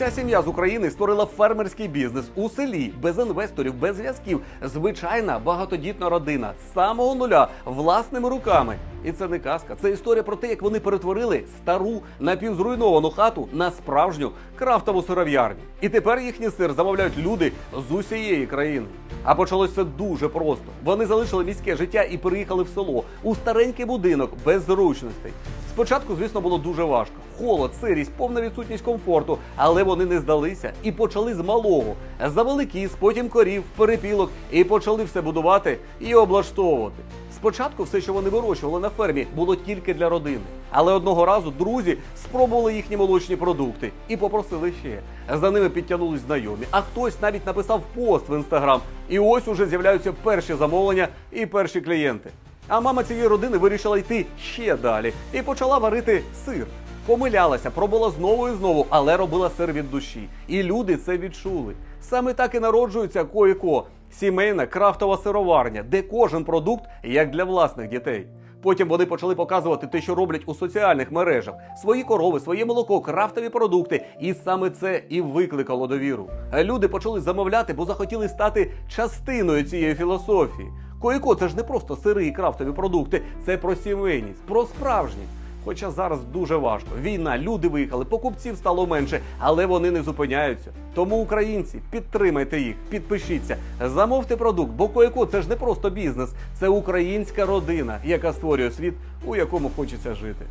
Ця сім'я з України створила фермерський бізнес у селі без інвесторів, без зв'язків. Звичайна багатодітна родина з самого нуля власними руками. І це не казка, це історія про те, як вони перетворили стару напівзруйновану хату на справжню крафтову сиров'ярню. І тепер їхній сир замовляють люди з усієї країни. А почалось все дуже просто. Вони залишили міське життя і переїхали в село у старенький будинок без зручностей. Спочатку, звісно, було дуже важко. Холод, сирість, повна відсутність комфорту, але вони не здалися і почали з малого. Завели кіз, потім корів, перепілок і почали все будувати і облаштовувати. Спочатку все, що вони вирощували на фермі, було тільки для родини. Але одного разу друзі спробували їхні молочні продукти і попросили ще. За ними підтягнулись знайомі, а хтось навіть написав пост в інстаграм. І ось уже з'являються перші замовлення і перші клієнти. А мама цієї родини вирішила йти ще далі і почала варити сир. Помилялася, пробувала знову і знову, але робила сир від душі. І люди це відчули. Саме так і народжується Коїко – сімейна крафтова сироварня, де кожен продукт як для власних дітей. Потім вони почали показувати те, що роблять у соціальних мережах: свої корови, своє молоко, крафтові продукти. І саме це і викликало довіру. Люди почали замовляти, бо захотіли стати частиною цієї філософії. Коїко це ж не просто сири і крафтові продукти, це про сімейність, про справжність. Хоча зараз дуже важко. Війна, люди виїхали, покупців стало менше, але вони не зупиняються. Тому українці, підтримайте їх, підпишіться, замовте продукт, бо Коїко це ж не просто бізнес, це українська родина, яка створює світ, у якому хочеться жити.